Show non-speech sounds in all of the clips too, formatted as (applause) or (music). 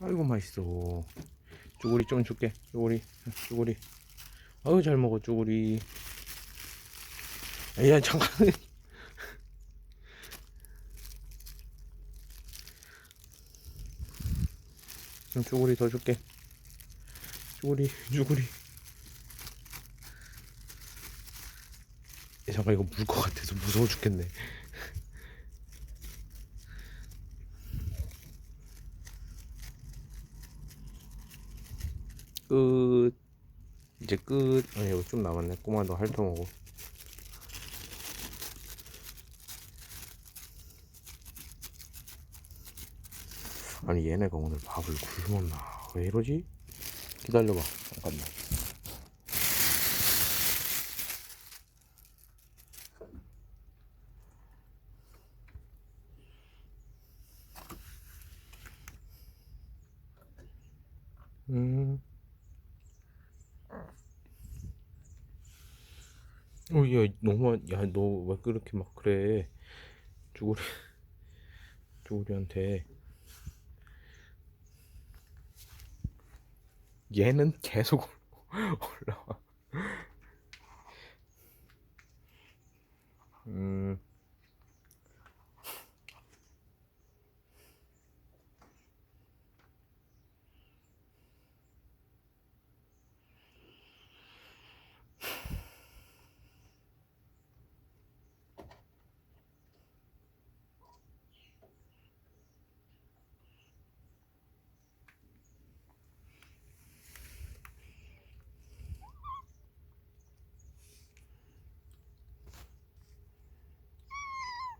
아이고 맛있어. 쭈구리 좀 줄게. 쭈구리 쭈구리. 아유 잘 먹어 쭈구리. 야 잠깐 좀 쭈구리 더 줄게. 쭈구리 쭈구리. 야, 잠깐 이거 물 것 같아서 무서워 죽겠네 끝. 이제 끝. 아니 이거 좀 남았네. 꼬마도 핥아먹어 아니 얘네가 오늘 밥을 굶었나? 왜 이러지? 기다려봐. 잠깐만. 음. 어, 야, 너무, 야, 너 왜 그렇게 막 그래? 쭈구리, 쭈구리한테. (laughs) 얘는 계속 (laughs) 올라와. 음.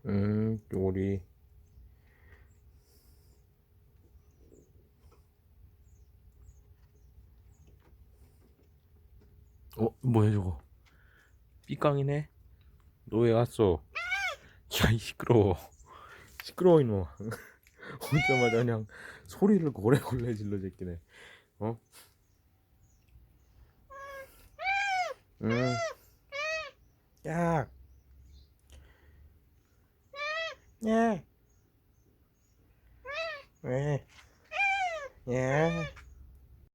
음, 쭈구리. 어, 뭐야 저거? 삐깡이네? 너 왜 왔어? 야, 이 시끄러워. 시끄러워, 이놈아. (laughs) 오자마자 그냥 소리를 고래고래 질러 제끼네. 어? 응. 야. 야. 왜? 야.